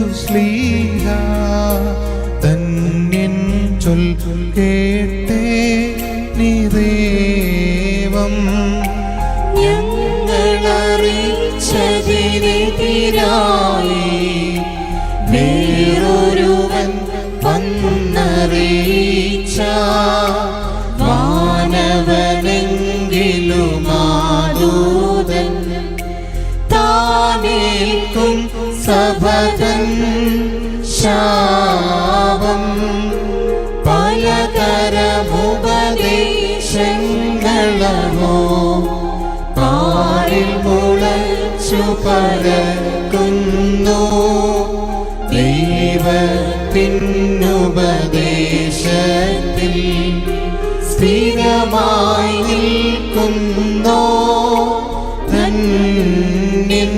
സുശ്ലീഹ തന്നിൻ ചൊൽ കേട്ടേ നിദേവം ഞങ്ങളറിയിച്ചതിനെതിരായി വേറൊരുവൻ വന്നറിയിച്ച മാനവനെങ്കിലും മാതൂതൻ താനേൽക്കും സബദൻ ശാപം പലതരമുപദേശങ്ങളമോ പാലിൽ മുളച്ചു പരക്കുന്നു. ദൈവത്തിനുപദേശത്തിൽ സ്ഥിരമായി നിൽക്കുന്നോ? ധന്യൻ